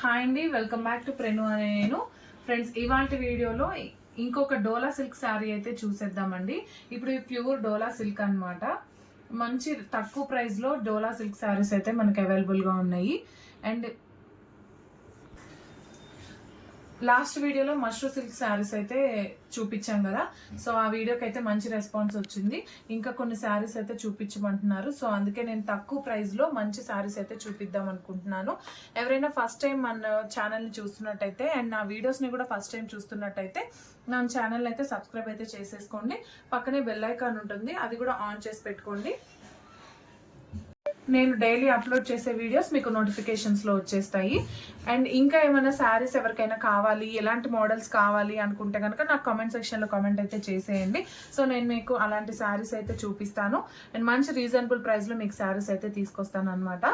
Hi అండి welcome back to ప్రెను అనే నేను. ఫ్రెండ్స్ ఇవాళ వీడియోలో ఇంకొక డోలా సిల్క్ శారీ అయితే చూసేద్దామండి. ఇప్పుడు ప్యూర్ డోలా సిల్క్ అన్నమాట. మంచి తక్కువ ప్రైస్లో డోలా సిల్క్ శారీస్ అయితే మనకి అవైలబుల్గా ఉన్నాయి. అండ్ లాస్ట్ వీడియోలో మష్రూ సిల్క్ శారీస్ అయితే చూపించాం కదా. సో ఆ వీడియోకి అయితే మంచి రెస్పాన్స్ వచ్చింది. ఇంకా కొన్ని శారీస్ అయితే చూపించమంటున్నారు. సో అందుకే నేను తక్కువ ప్రైస్లో మంచి శారీస్ అయితే చూపిద్దాం అనుకుంటున్నాను. ఎవరైనా ఫస్ట్ టైం మన ఛానల్ని చూస్తున్నట్టయితే అండ్ నా వీడియోస్ని కూడా ఫస్ట్ టైం చూస్తున్నట్టయితే నా ఛానల్ అయితే సబ్స్క్రైబ్ అయితే చేసేసుకోండి. పక్కనే బెల్ ఐకాన్ ఉంటుంది. అది కూడా ఆన్ చేసి పెట్టుకోండి. నేను డైలీ అప్లోడ్ చేసే వీడియోస్ మీకు నోటిఫికేషన్స్లో వచ్చేస్తాయి. అండ్ ఇంకా ఏమైనా శారీస్ ఎవరికైనా కావాలి ఎలాంటి మోడల్స్ కావాలి అనుకుంటే కనుక నాకు కామెంట్ సెక్షన్లో కామెంట్ అయితే చేసేయండి. సో నేను మీకు అలాంటి శారీస్ అయితే చూపిస్తాను. అండ్ మంచి రీజనబుల్ ప్రైస్లో మీకు శారీస్ అయితే తీసుకొస్తాను అనమాట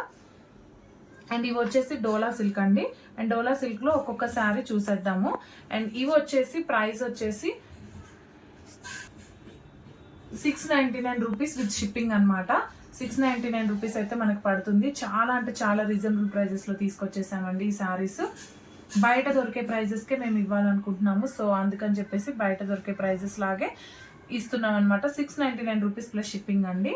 అండ్ ఇవి వచ్చేసి డోలా సిల్క్ అండి. అండ్ డోలా సిల్క్లో ఒక్కొక్క శారీ చూసేద్దాము. అండ్ ఇవి వచ్చేసి ప్రైస్ వచ్చేసి six ninety nine rupees with shipping అనమాట సిక్స్ నైంటీ నైన్ రూపీస్ అయితే మనకు పడుతుంది. చాలా అంటే చాలా రీజనబుల్ ప్రైజెస్లో తీసుకొచ్చేసామండి ఈ శారీస్ బయట దొరికే ప్రైజెస్కే మేము ఇవ్వాలనుకుంటున్నాము. సో అందుకని చెప్పేసి బయట దొరికే ప్రైజెస్ లాగే ఇస్తున్నాం అనమాట six ninety nine rupees plus shipping అండి.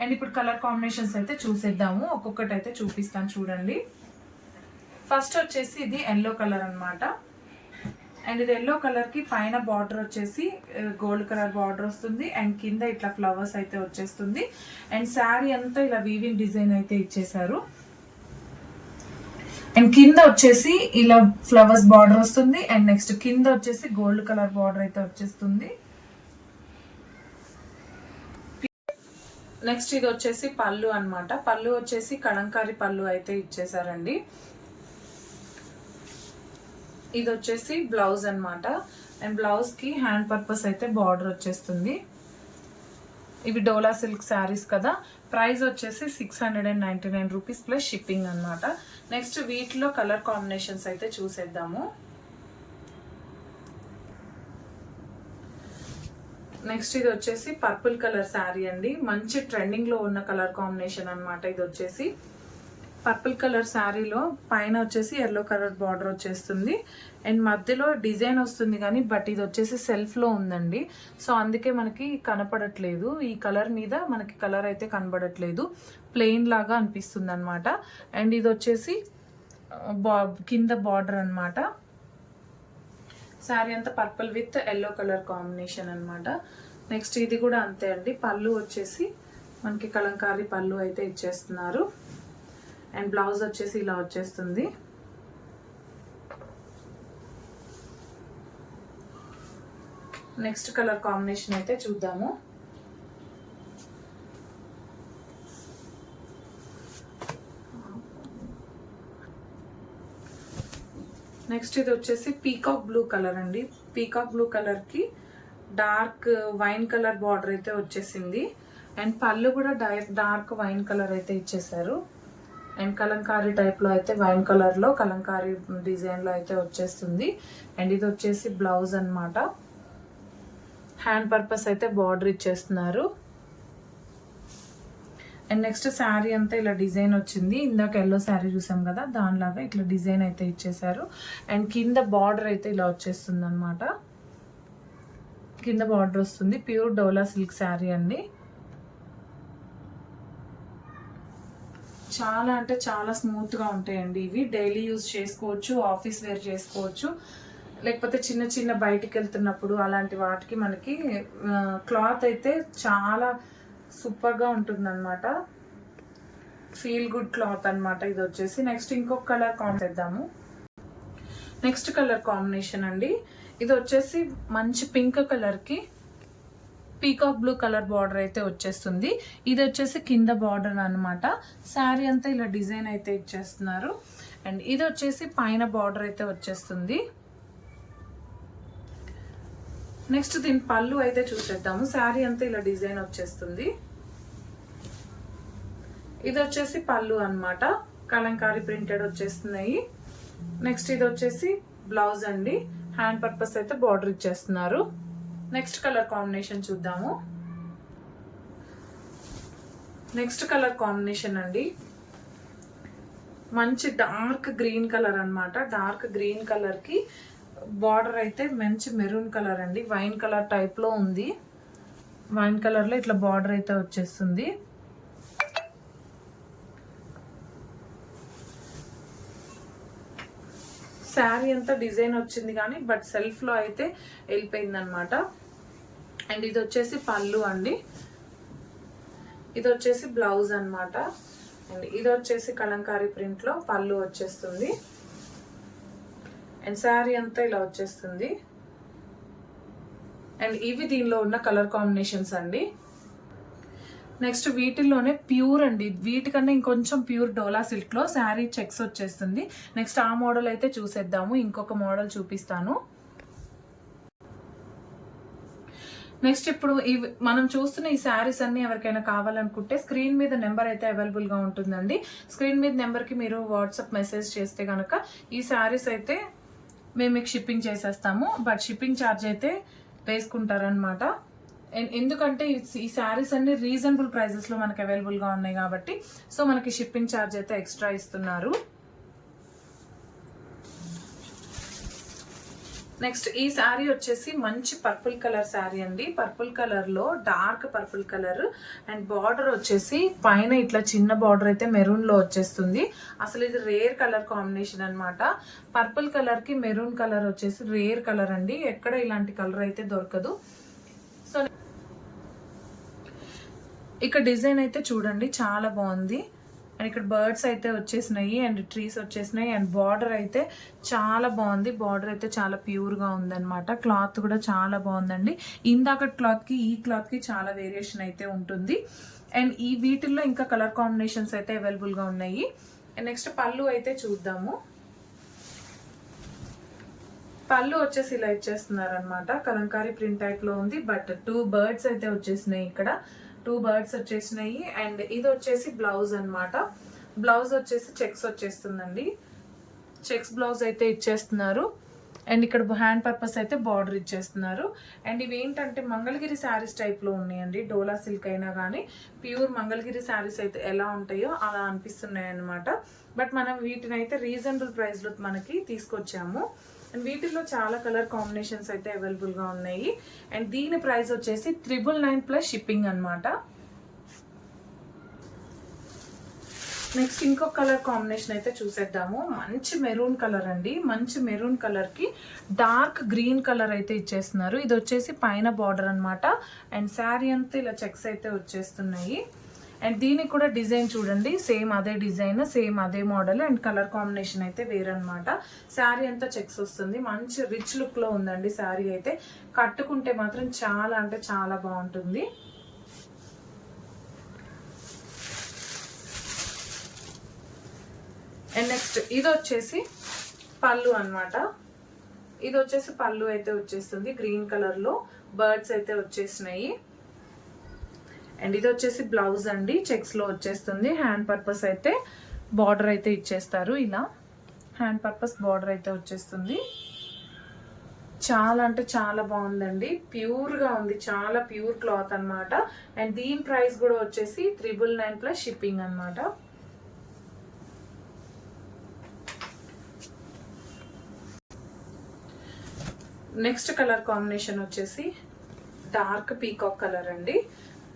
అండ్ ఇప్పుడు కలర్ కాంబినేషన్స్ అయితే చూసేద్దాము. ఒక్కొక్కటి అయితే చూపిస్తాను చూడండి. ఫస్ట్ వచ్చేసి ఇది ఎల్లో కలర్ అనమాట అండ్ ఇది ఎల్లో కలర్కి పైన బార్డర్ వచ్చేసి గోల్డ్ కలర్ బార్డర్ వస్తుంది. అండ్ కింద ఇట్లా ఫ్లవర్స్ అయితే వచ్చేస్తుంది. అండ్ శారీ అంతా ఇలా వీవింగ్ డిజైన్ అయితే ఇచ్చేసారు అండ్ కింద వచ్చేసి ఇలా ఫ్లవర్స్ బార్డర్ వస్తుంది. అండ్ నెక్స్ట్ కింద వచ్చేసి గోల్డ్ కలర్ బార్డర్ అయితే వచ్చేస్తుంది. నెక్స్ట్ ఇది వచ్చేసి పళ్ళు అనమాట పళ్ళు వచ్చేసి కళంకారీ పళ్ళు అయితే ఇచ్చేసారండి ఇది వచ్చేసి బ్లౌజ్ అనమాట అండ్ బ్లౌజ్కి హ్యాండ్ పర్పస్ అయితే బార్డర్ వచ్చేస్తుంది. ఇవి డోలా సిల్క్ శారీస్ కదా. ప్రైస్ వచ్చేసి six hundred and ninety nine rupees plus shipping అనమాట నెక్స్ట్ వీటిలో కలర్ కాంబినేషన్స్ అయితే చూసేద్దాము. నెక్స్ట్ ఇది వచ్చేసి పర్పుల్ కలర్ శారీ అండి. మంచి ట్రెండింగ్లో ఉన్న కలర్ కాంబినేషన్ అనమాట ఇది వచ్చేసి పర్పుల్ కలర్ శారీలో పైన వచ్చేసి ఎల్లో కలర్ బార్డర్ వచ్చేస్తుంది. అండ్ మధ్యలో డిజైన్ వస్తుంది కానీ బట్ ఇది వచ్చేసి సెల్ఫ్లో ఉందండి. సో అందుకే మనకి కనపడట్లేదు. ఈ కలర్ మీద మనకి కలర్ అయితే కనబడట్లేదు. ప్లెయిన్ లాగా అనిపిస్తుంది అనమాట అండ్ ఇది వచ్చేసి uh, బా కింద బార్డర్ అనమాట శారీ అంతా purple with yellow colour combination అనమాట నెక్స్ట్ ఇది కూడా అంతే అండి. పళ్ళు వచ్చేసి మనకి కలంకారీ పళ్ళు అయితే ఇచ్చేస్తున్నారు. అండ్ బ్లౌజ్ వచ్చేసి ఇలా వచ్చేస్తుంది. నెక్స్ట్ కలర్ కాంబినేషన్ అయితే చూద్దాము. నెక్స్ట్ ఇది వచ్చేసి పీకాక్ బ్లూ కలర్ అండి. పీకాక్ బ్లూ కలర్కి డార్క్ వైన్ కలర్ బార్డర్ అయితే వచ్చేసింది. అండ్ పళ్ళు కూడా డార్క్ వైన్ కలర్ అయితే ఇచ్చేసారు. అండ్ కలంకారీ టైప్లో అయితే వైన్ కలర్లో కలంకారీ డిజైన్లో అయితే వచ్చేస్తుంది. అండ్ ఇది వచ్చేసి బ్లౌజ్ అనమాట హ్యాండ్ పర్పస్ అయితే బార్డర్ ఇచ్చేస్తున్నారు. అండ్ నెక్స్ట్ శారీ అంతా ఇలా డిజైన్ వచ్చింది. ఇందాక ఎల్లో శారీ చూసాం కదా దానిలాగా ఇట్లా డిజైన్ అయితే ఇచ్చేసారు అండ్ కింద బార్డర్ అయితే ఇలా వచ్చేస్తుంది అనమాట కింద బార్డర్ వస్తుంది. ప్యూర్ డోలా సిల్క్ శారీ అండి. చాలా అంటే చాలా స్మూత్గా ఉంటాయండి ఇవి. డైలీ యూజ్ చేసుకోవచ్చు ఆఫీస్ వేర్ చేసుకోవచ్చు. లేకపోతే చిన్న చిన్న బయటికి వెళ్తున్నప్పుడు అలాంటి వాటికి మనకి క్లాత్ అయితే చాలా సూపర్గా ఉంటుంది అనమాట ఫీల్ గుడ్ క్లాత్ అనమాట ఇది వచ్చేసి. నెక్స్ట్ ఇంకొక కలర్ కాంబ్ చేద్దాము. నెక్స్ట్ కలర్ కాంబినేషన్ అండి. ఇది వచ్చేసి మంచి పింక్ కలర్కి పీకాక్ బ్లూ కలర్ బార్డర్ అయితే వచ్చేస్తుంది. ఇది వచ్చేసి కింద బార్డర్ అనమాట శారీ అంతా ఇలా డిజైన్ అయితే ఇచ్చేస్తున్నారు. అండ్ ఇది వచ్చేసి పైన బార్డర్ అయితే వచ్చేస్తుంది. నెక్స్ట్ దీని పళ్ళు అయితే చూసేద్దాము. శారీ అంతా ఇలా డిజైన్ వచ్చేస్తుంది. ఇది వచ్చేసి పళ్ళు అన్నమాట. కలంకారీ ప్రింటెడ్ వచ్చేస్తున్నాయి. నెక్స్ట్ ఇది వచ్చేసి బ్లౌజ్ అండి. హ్యాండ్ పర్పస్ అయితే బార్డర్ ఇచ్చేస్తున్నారు. నెక్స్ట్ కలర్ కాంబినేషన్ చూద్దాము. నెక్స్ట్ కలర్ కాంబినేషన్ అండి. మంచి డార్క్ గ్రీన్ కలర్ అనమాట డార్క్ గ్రీన్ కలర్కి బార్డర్ అయితే మంచి మెరూన్ కలర్ అండి. వైన్ కలర్ టైప్లో ఉంది. వైన్ కలర్లో ఇట్లా బార్డర్ అయితే వచ్చేస్తుంది. శారీ అంతా డిజైన్ వచ్చింది కానీ బట్ సెల్ఫ్లో అయితే వెళ్ళిపోయింది అనమాట అండ్ ఇది వచ్చేసి పళ్ళు అండి. ఇది వచ్చేసి బ్లౌజ్ అనమాట అండ్ ఇది వచ్చేసి కలంకారీ ప్రింట్లో పళ్ళు వచ్చేస్తుంది. అండ్ శారీ అంతా ఇలా వచ్చేస్తుంది. అండ్ ఇవి దీనిలో ఉన్న కలర్ కాంబినేషన్స్ అండి. నెక్స్ట్ వీటిల్లోనే ప్యూర్ అండి. వీటికన్నా ఇంకొంచెం ప్యూర్ డోలా సిల్క్లో శారీ చెక్స్ వచ్చేస్తుంది. నెక్స్ట్ ఆ మోడల్ అయితే చూసేద్దాము. ఇంకొక మోడల్ చూపిస్తాను. నెక్స్ట్ ఇప్పుడు ఇవి మనం చూస్తున్న ఈ శారీస్ అన్ని ఎవరికైనా కావాలనుకుంటే స్క్రీన్ మీద నెంబర్ అయితే అవైలబుల్గా ఉంటుందండి. స్క్రీన్ మీద నెంబర్కి మీరు వాట్సాప్ మెసేజ్ చేస్తే గనక ఈ శారీస్ అయితే మేము మీకు షిప్పింగ్ చేసేస్తాము. బట్ షిప్పింగ్ ఛార్జ్ అయితే వేసుకుంటారనమాట ఎందుకంటే ఈ- ఈ శారీస్ అన్ని రీజనబుల్ ప్రైజెస్లో మనకి అవైలబుల్గా ఉన్నాయి కాబట్టి సో మనకి షిప్పింగ్ ఛార్జ్ అయితే ఎక్స్ట్రా ఇస్తున్నారు. నెక్స్ట్ ఈ శారీ వచ్చేసి మంచి పర్పుల్ కలర్ శారీ అండి. పర్పుల్ కలర్లో dark purple colour and border వచ్చేసి పైన ఇట్లా చిన్న బార్డర్ అయితే మెరూన్లో వచ్చేస్తుంది. అసలు ఇది రేర్ కలర్ కాంబినేషన్ అనమాట పర్పుల్ కలర్కి మెరూన్ కలర్ వచ్చేసి రేర్ కలర్ అండి. ఎక్కడ ఇలాంటి కలర్ అయితే దొరకదు. సో ఇక్కడ డిజైన్ అయితే చూడండి చాలా బాగుంది. అండ్ ఇక్కడ బర్డ్స్ అయితే వచ్చేసినాయి అండ్ ట్రీస్ వచ్చేసినాయి అండ్ బార్డర్ అయితే చాలా బాగుంది. బార్డర్ అయితే చాలా ప్యూర్గా ఉందన్నమాట. క్లాత్ కూడా చాలా బాగుందండి. ఇందాక క్లాత్కి ఈ క్లాత్కి చాలా వేరియేషన్ అయితే ఉంటుంది. అండ్ ఈ వీటిల్లో ఇంకా కలర్ కాంబినేషన్స్ అయితే అవైలబుల్గా ఉన్నాయి. అండ్ నెక్స్ట్ పళ్ళు అయితే చూద్దాము. పళ్ళు వచ్చేసి ఇలా ఇచ్చేస్తున్నారనమాట కలంకారీ ప్రింట్ టైప్లో ఉంది బట్ టూ బర్డ్స్ అయితే వచ్చేసినాయి ఇక్కడ. టూ బర్డ్స్ వచ్చేసినాయి. అండ్ ఇది వచ్చేసి బ్లౌజ్ అన్నమాట. బ్లౌజ్ వచ్చేసి చెక్స్ వచ్చేస్తుందండి. చెక్స్ బ్లౌజ్ అయితే ఇచ్చేస్తున్నారు. అండ్ ఇక్కడ హ్యాండ్ పర్పస్ అయితే బార్డర్ ఇచ్చేస్తున్నారు. అండ్ ఇవి ఏంటంటే మంగళగిరి శారీస్ టైప్లో ఉన్నాయండి. డోలా సిల్క్ అయినా కానీ ప్యూర్ మంగళగిరి శారీస్ అయితే ఎలా ఉంటాయో అలా అనిపిస్తున్నాయి అనమాట బట్ మనం వీటిని అయితే రీజనబుల్ ప్రైస్లో మనకి తీసుకొచ్చాము. అండ్ వీటిల్లో చాలా కలర్ కాంబినేషన్స్ అయితే అవైలబుల్గా ఉన్నాయి. అండ్ దీని ప్రైస్ వచ్చేసి త్రిబుల్ నైన్ ప్లస్ షిప్పింగ్ అనమాట నెక్స్ట్ ఇంకొక కలర్ కాంబినేషన్ అయితే చూసేద్దాము. మంచి మెరూన్ కలర్ అండి. మంచి మెరూన్ కలర్కి డార్క్ గ్రీన్ కలర్ అయితే ఇచ్చేస్తున్నారు. ఇది వచ్చేసి పైన బార్డర్ అన్నమాట. అండ్ శారీ అంతా ఇలా చెక్స్ అయితే వచ్చేస్తున్నాయి. అండ్ దీనికి కూడా డిజైన్ చూడండి. సేమ్ అదే డిజైన్ సేమ్ అదే మోడల్ అండ్ కలర్ కాంబినేషన్ అయితే వేరనమాట శారీ అంతా చెక్స్ వస్తుంది. మంచి రిచ్ లుక్లో ఉందండి శారీ అయితే. కట్టుకుంటే మాత్రం చాలా అంటే చాలా బాగుంటుంది. అండ్ నెక్స్ట్ ఇది వచ్చేసి పళ్ళు అన్నమాట. ఇది వచ్చేసి పళ్ళు అయితే వచ్చేస్తుంది. గ్రీన్ కలర్లో బర్డ్స్ అయితే వచ్చేసినాయి. అండ్ ఇది వచ్చేసి బ్లౌజ్ అండి. చెక్స్లో వచ్చేస్తుంది. హ్యాండ్ పర్పస్ అయితే బార్డర్ అయితే ఇచ్చేస్తారు ఇలా. హ్యాండ్ పర్పస్ బార్డర్ అయితే వచ్చేస్తుంది. చాలా అంటే చాలా బాగుందండి. ప్యూర్గా ఉంది. చాలా ప్యూర్ క్లాత్ అన్నమాట. అండ్ దీని ప్రైస్ కూడా వచ్చేసి త్రిబుల్ నైన్ ప్లస్ షిప్పింగ్ అనమాట నెక్స్ట్ కలర్ కాంబినేషన్ వచ్చేసి డార్క్ పీకాక్ కలర్ అండి.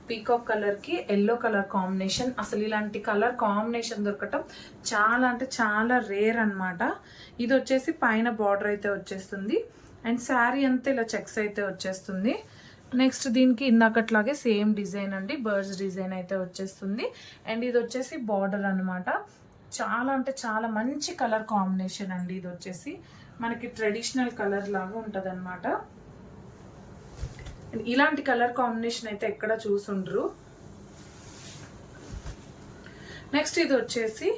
పీకాక్ కలర్కి ఎల్లో కలర్ కాంబినేషన్. అసలు ఇలాంటి కలర్ కాంబినేషన్ దొరకటం చాలా అంటే చాలా రేర్ అనమాట ఇది వచ్చేసి పైన బార్డర్ అయితే వచ్చేస్తుంది. అండ్ శారీ అంతా ఇలా చెక్స్ అయితే వచ్చేస్తుంది. నెక్స్ట్ దీనికి ఇందాకట్లాగే సేమ్ డిజైన్ అండి బర్డ్స్ డిజైన్ అయితే వచ్చేస్తుంది. అండ్ ఇది వచ్చేసి బార్డర్ అనమాట చాలా అంటే చాలా మంచి కలర్ కాంబినేషన్ అండి ఇది వచ్చేసి. మనకి ట్రెడిషనల్ కలర్ లాగా ఉంటుంది అనమాట ఇలాంటి కలర్ కాంబినేషన్ అయితే ఎక్కడ చూసుండ్రు? నెక్స్ట్ ఇది వచ్చేసి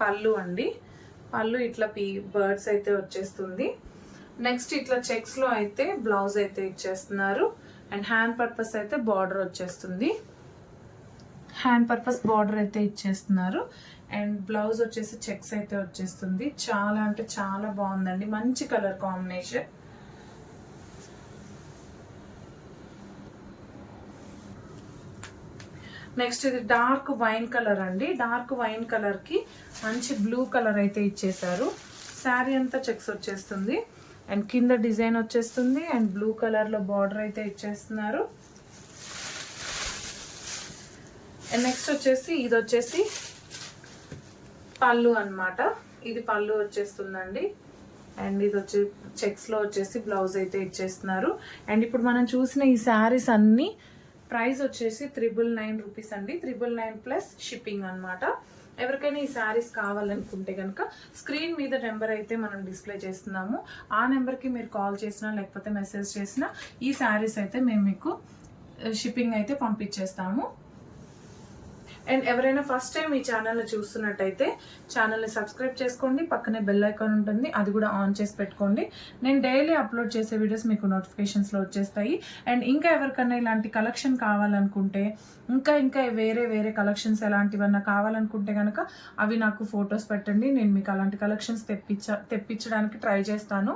పళ్ళు అండి. పళ్ళు ఇట్లా పీ బర్డ్స్ అయితే వచ్చేస్తుంది. నెక్స్ట్ ఇట్లా చెక్స్లో అయితే బ్లౌజ్ అయితే ఇచ్చేస్తున్నారు. అండ్ హ్యాండ్ పర్పస్ అయితే బార్డర్ వచ్చేస్తుంది. హ్యాండ్ పర్పస్ బార్డర్ అయితే ఇచ్చేస్తున్నారు. అండ్ బ్లౌజ్ వచ్చేసి చెక్స్ అయితే వచ్చేస్తుంది. చాలా అంటే చాలా బాగుందండి. మంచి కలర్ కాంబినేషన్ నెక్స్ట్ ఇది డార్క్ వైన్ కలర్ అండి. డార్క్ వైన్ కలర్కి మంచి బ్లూ కలర్ అయితే ఇచ్చేసారు శారీ అంతా చెక్స్ వచ్చేస్తుంది. అండ్ కింద డిజైన్ వచ్చేస్తుంది. అండ్ బ్లూ కలర్లో బార్డర్ అయితే ఇచ్చేస్తున్నారు. అండ్ నెక్స్ట్ వచ్చేసి ఇది వచ్చేసి పళ్ళు అన్నమాట. ఇది పళ్ళు వచ్చేస్తుందండి. అండ్ ఇది వచ్చి చెక్స్లో వచ్చేసి బ్లౌజ్ అయితే ఇచ్చేస్తున్నారు. అండ్ ఇప్పుడు మనం చూసిన ఈ శారీస్ అన్నీ ప్రైస్ వచ్చేసి త్రిబుల్ నైన్ రూపీస్ అండి. త్రిబుల్ నైన్ ప్లస్ షిప్పింగ్ అనమాట ఎవరికైనా ఈ శారీస్ కావాలనుకుంటే కనుక స్క్రీన్ మీద నెంబర్ అయితే మనం డిస్ప్లే చేస్తున్నాము. ఆ నెంబర్కి మీరు కాల్ చేసినా లేకపోతే మెసేజ్ చేసినా ఈ శారీస్ అయితే మేము మీకు షిప్పింగ్ అయితే పంపించేస్తాము. అండ్ ఎవరైనా ఫస్ట్ టైం ఈ ఛానల్ని చూస్తున్నట్టయితే ఛానల్ని సబ్స్క్రైబ్ చేసుకోండి పక్కనే బెల్ ఐకాన్ ఉంటుంది అది కూడా ఆన్ చేసి పెట్టుకోండి. నేను డైలీ అప్లోడ్ చేసే వీడియోస్ మీకు నోటిఫికేషన్స్లో వచ్చేస్తాయి. అండ్ ఇంకా ఎవరికైనా ఇలాంటి కలెక్షన్ కావాలనుకుంటే ఇంకా ఇంకా వేరే వేరే కలెక్షన్స్ ఎలాంటివన్నా కావాలనుకుంటే కనుక అవి నాకు ఫొటోస్ పెట్టండి. నేను మీకు అలాంటి కలెక్షన్స్ తెప్పించ తెప్పించడానికి ట్రై చేస్తాను.